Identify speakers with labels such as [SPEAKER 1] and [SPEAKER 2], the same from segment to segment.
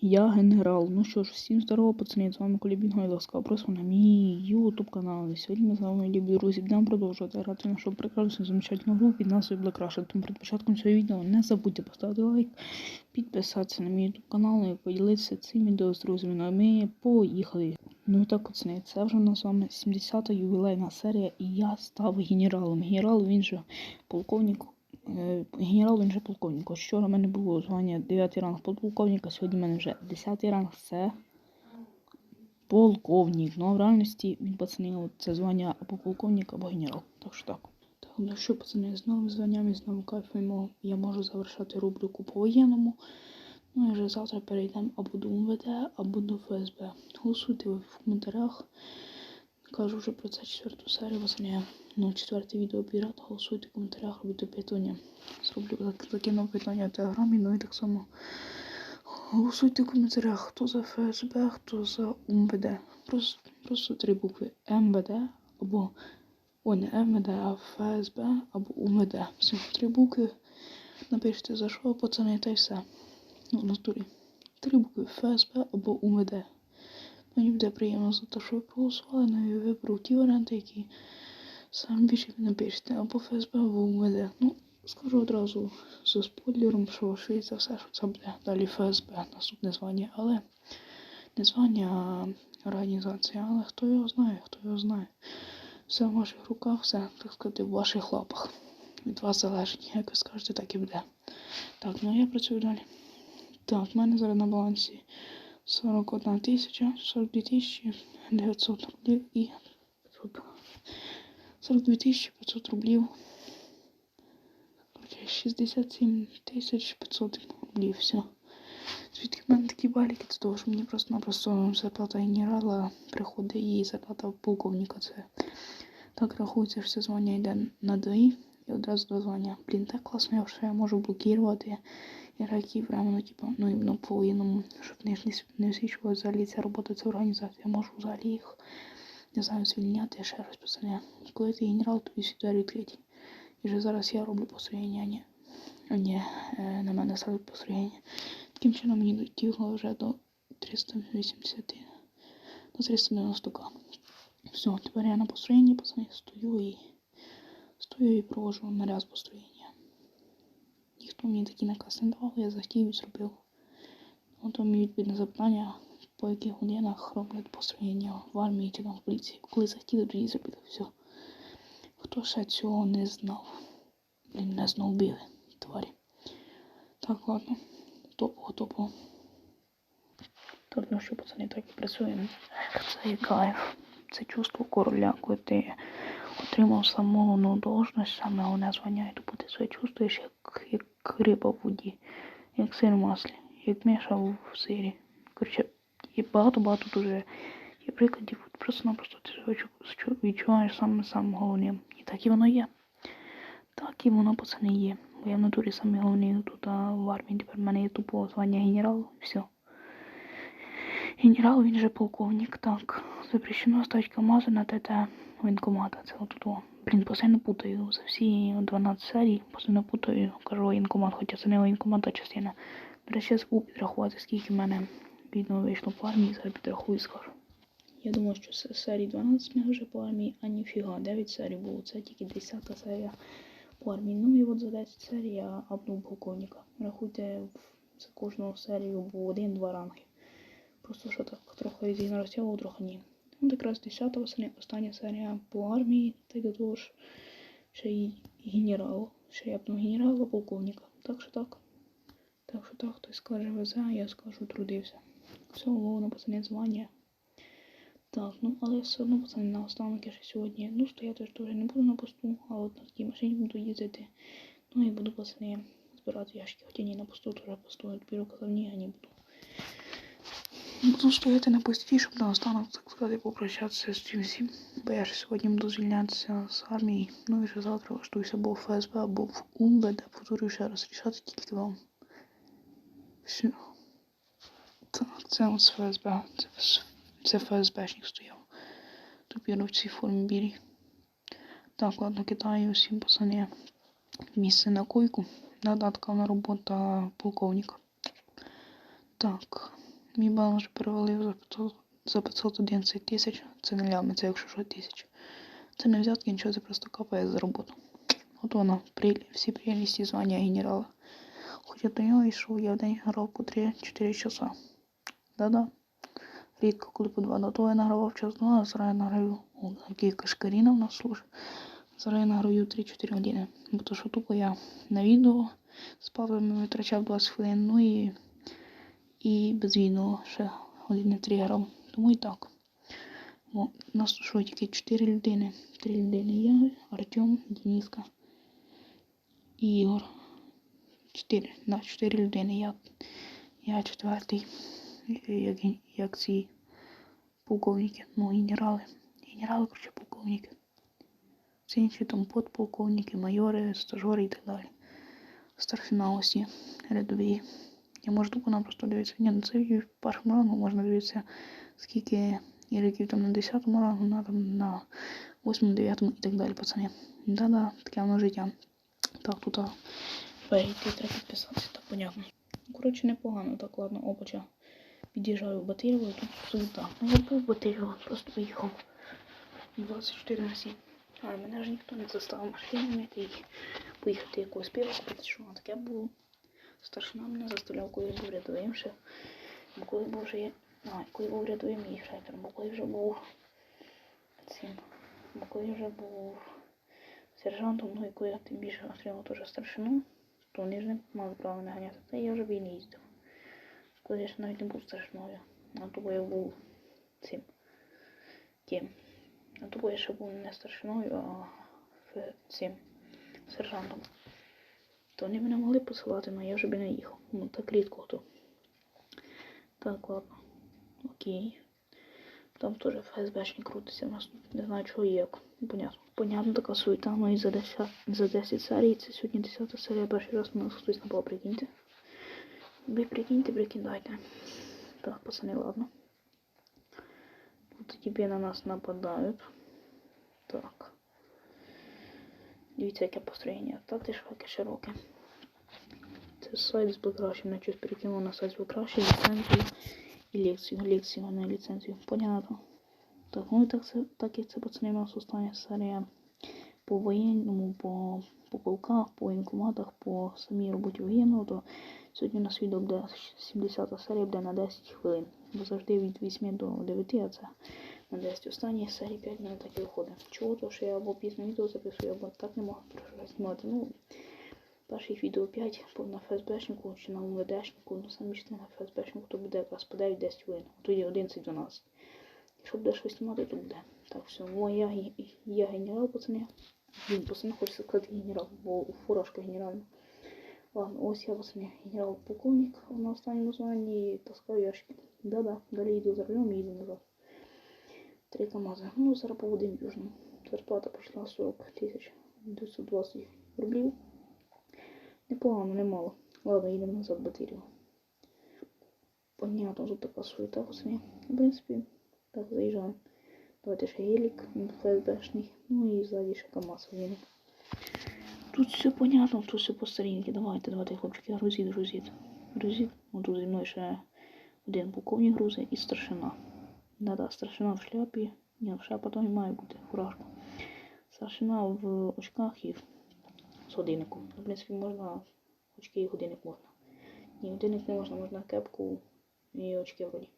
[SPEAKER 1] Я генерал. Ну що ж, всім здорово, пацани, з вами Колібінго і ласкаво просимо на мій ютуб канал. І сьогодні ми з вами, любі друзі, будемо продовжувати грати нашу прекрасну замечательну гру під назвою Black Rush. Тому перед початком цього відео не забудьте поставити лайк, підписатися на мій ютуб канал і поділитися цим відео з друзями. Ну а ми поїхали. Ну і так, пацани, це вже у нас з вами 70-та ювілейна серія, і я став генералом. Генерал, він же полковник Генерал він же полковник. Вчора в мене було звання 9 ранг подполковника, сьогодні в мене вже 10 ранг це полковник. Ну а в реальності він пацани, це звання або полковник, або генерал. Так що так. Так, ну що, пацани, з новим званням і з новим кайфом я можу завершати рубрику по воєнному. Ну і вже завтра перейдемо або до МВД, або до ФСБ. Голосуйте в коментарях. Кажу вже про це четверту серію, пацани. Ну, четверте відео підряд. Голосуйте в коментарях, робіть опитування. Зроблю так- закину опитування в телеграмі, ну і так само. Голосуйте в коментарях, хто за ФСБ, хто за УМВД. Просто, просто три букви МВД або ой, не МВД, а ФСБ або УМВД. Все, три букви. Напишіть за що, пацани, та й все. Ну, в натурі. Три букви ФСБ або УМВД. Мені буде приємно за те, що ви проголосували, ну і виберу ті варіанти, які саме більше ви напишете. Або ФСБ, або УМВД. Ну, скажу одразу зі спойлером, що швидше все, що це буде далі ФСБ, наступне звання, але не звання, а організація. Але хто його знає, хто його знає. Все в ваших руках, все, так сказати, в ваших лапах. Від вас залежить. Як ви скажете, так і буде. Так, ну а я працюю далі. Так, в мене зараз на балансі 41 тисяча, 42 тисячі 900 рублів і 500. 42 тисячі 500 рублів. Короче, 67 тисяч 500 рублів, все. Звідки в мене такі баліки, це того, що мені просто-напросто зарплата генерала приходить і зарплата полковника. Це так рахується, що це звання йде на ДАІ і одразу до. Блін, так класно, я вже можу блокувати ігроків временно, типу, ну іменно по воєнному, щоб не, не, освічували взагалі ця робота, ця організація. Я можу взагалі їх, не знаю, звільняти ще раз, пацани. Коли ти генерал, тобі всі відкриті. І вже зараз я роблю построєння, а не, на мене ставить построєння. Таким чином мені дотігло вже до 380, до 390к. Все, тепер я на построєнні, пацани, стою і стою і провожу наряд построєння. Ніхто мені такий наказ не давав, я захотів і зробив. То мій відповідь запитання, по яких годинах роблять построєння в армії чи там в поліції. Коли захотіли, тоді зробили все. Хто ще цього не знав? Блін, мене знову били, тварі. Так, ладно. Топово, топово. Ну що, пацани, так і працюємо. Це кайф. Це чувство короля, коли ти отримав саму ну, должність, саме головне звання, і ти себе чувствуєш як, як риба в воді, як сир в маслі, як міша в сирі. Коротше, є багато-багато дуже є прикладів. Просто-напросто ти себе чу- чу- відчуваєш саме самим головним. І так і воно є. Так і воно, пацани, є. Бо я в натурі самий головний тут а, в армії. Тепер в мене є тупо звання генерал все. Генерал, він же полковник, так. Запрещено ставити КАМАЗи на ТТ воєнкомата. Це отут. о. Блін, постійно путаю. За всі 12 серій постійно путаю. Кажу воєнкомат, хоча це не воєнкомат, а частина. До ще забув підрахувати, скільки в мене відно вийшло по армії, зараз підрахую скажу. Я думаю, що це серій 12 мене вже по армії, а ніфіга, 9 серій було. Це тільки 10 серія по армії. Ну і от за 10 серій я апнув полковника. Рахуйте, за кожну серію був один-два ранги. Просто що так трохи різно розтягував, трохи ні. Ну, якраз 10 восени, остання серія по армії, та й до того ж ще й генерал. Ще я б генерала, полковника. Так що так. Так що так, хтось скаже везе, я скажу трудився. Все, головне пацани звання. Так, ну але все одно пацани на останок я ще сьогодні. Ну, стояти ж теж не буду на посту, а от на такій машині буду їздити. Ну і буду пацани збирати ящики. Хоча ні, на посту теж постою. Тепер казав, ні, я не буду. Буду стояти на пості, щоб наостанок, так сказати, попрощатися з цим всім. Бо я ж сьогодні буду звільнятися з армії. Ну і вже завтра влаштуюся або в ФСБ, або в УМВД. Повторюю ще раз рішати тільки вам. Все. Це ось ФСБ. Це, це ФСБшник стояв. Тупіро в цій формі білій. Так, ладно, кидаю всім пацани місце на койку. Додаткова робота полковника. Так. Мій баланс вже перевалив за 500, за 511 тисяч. Це не лями, це якщо що тисяч. Це не взятки, нічого, це просто капає за роботу. От вона, при, всі прелісті звання генерала. Хоча до нього йшов, я в день грав по 3-4 часа. Да-да. Рідко, коли по два. До того я награвав час два, а зараз я награю. О, який кашкаріна в нас служить. Зараз я награю 3-4 години. Бо то, що тупо я на відео з Павлом витрачав 20 хвилин, ну і, і без відео ще години 3 грав. Тому і так. О, нас що тільки 4 людини. 3 людини. Я, Артем, Дениска і Ігор. 4, да, 4 людини. Я, я четвертий. Як, як ці полковники. Ну, генерали. Генерали, короче, полковники. Це інші там подполковники, майори, стажори і так далі. Старшина рядові. Я можу тупо напросто дивитися. Ні, ну це в першому рангу можна дивитися, скільки ігроків там на 10 рангу, на, там, на 8, 9 і так далі, пацани. Да-да, таке воно життя. Так, тут перейти треба підписатися, так понятно. Ну, Коротше, непогано, так ладно, опача. Під'їжджаю в Батирєво, і тут суета. Ну, я був в Батирєво, просто поїхав 24 на 7. А мене ж ніхто не заставив машинами і поїхати якогось купити, що воно таке було. Старшина мене заставляв, коли був рядовим. Бо коли був вже. А, коли був рядовим і шайпером, бо коли вже був цим. Бо коли вже був сержантом, ну і коли я тим більше отримав теж старшину, то вони ж не мали права ганяти. Та я вже б і не їздив. Коли я ще навіть не був старшиною. А то я був цим. Тим. А то я ще був не старшиною, а цим сержантом. То вони мене могли посилати, але я вже би не їхав. Ну так рідко хто. Так, ладно. Окей. Там теж ФСБшник крутиться, у нас тут не знаю чого і як. Понятно. Понятно, така суета, ну і за 10, за 10 серій, це сьогодні 10 серія, перший раз на нас хтось напав, прикиньте. Ви прикиньте, прикидайте. Так, пацани, ладно. Тут тебе на нас нападають. Так. Дивіться, яке построєння. Та ти яке широке. Це сайт з Бекращем. Я щось перекинув на сайт з Бекращем, ліцензію і лекцію. Лекцію, а не ліцензію. Понятно. Так, ну і так, це, так як це пацани у нас остання серія по воєнному, по, по полках, по воєнкоматах, по самій роботі воєнного, то сьогодні у нас відео буде 70 серія буде на 10 хвилин. Бо завжди від 8 до 9, а це на 10 останні серії 5 минут так і виходить. Чого? То що я або пізно відео записую, або так не можу знімати. Ну, перших відео 5 по- на ФСБшнику чи на УВДшнику, ну самі ж на ФСБшнику, то буде якраз по 9-10 хвилин. Тоді 11-12. Якщо буде щось знімати, то буде. Так, все, о, я, я генерал, пацани. Він, пацани, хочеться сказати генерал, бо фуражка генеральна. Ладно, ось я, пацани, генерал-полковник на останньому званні таскаю ящики. Да-да, далі йду за рулем і їду назад. Три КАМАЗи. Ну, зараз поводим южним. Зарплата прийшла 40 тисяч 920 рублів. Непогано, немало. Ладно, їдемо назад в батарію. Понятно, тут така суета, пацани. В принципі, так, заїжджаємо. Давайте ще гелік, ФСБшний. Ну і ззаді ще КАМАЗ воєнний. Тут все понятно, тут все по старінки. Давайте, давайте, хлопчики, грузіть, грузіть. Грузіть. Ну тут зі мною ще один полковник грузи і старшина. Да-да, старшина в шляпі. Ні, в шляпа то не має бути, фуражка. Старшина в очках і з годинником. В принципі, можна очки і годинник можна. Ні, годинник не можна, можна кепку і очки вроді.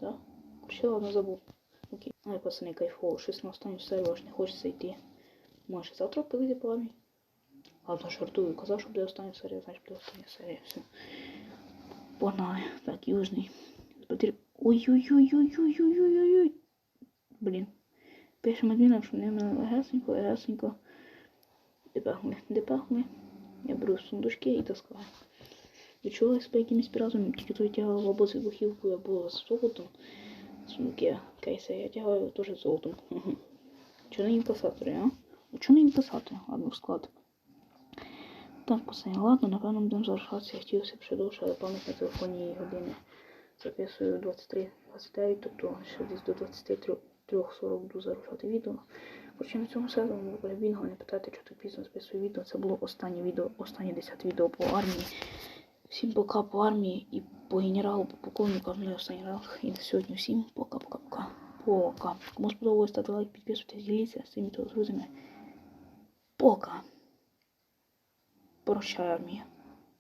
[SPEAKER 1] Да? Ще ладно забув. Окей. Ай, пацани, кайфово. Щось на останню серію аж не хочеться йти. Може, завтра підійти по армії? Ладно, жартую. Казав, що буде остання серія, значить буде остання серія. Все. Погнали. Так, южний. Збатир... Ой-ой-ой-ой-ой-ой-ой-ой. Блін. Пишемо адмінам, що не мене легесенько, легесенько. Депехнули. Депехнули. Я беру сундучки і таскаю. Відчувала себе якимось піратом, тільки то тягав або з вибухівкою, або з золотом. Сундуки кейси я тягаю теж золотом. Чого не інкасатори, а? А чого не інкасатори? Ладно, в склад. Так, пацани, ладно, напевно, будемо завершатися. Я хотів ще довше, але пам'ять на години записую 23, 29, тобто ще десь до 23.40 буду завершати відео. Коротше, на цьому все. Вами був Бінго. Не питайте, що так пізно записую відео. Це було останнє відео, останнє 10 відео по армії. Всім пока по армії і по генералу, по полковнику, а не останній ранг. І на сьогодні всім пока-пока-пока. Пока. Кому сподобалось, ставте лайк, підписуйтесь, діліться з цими друзями. Пока. Прощай, армія.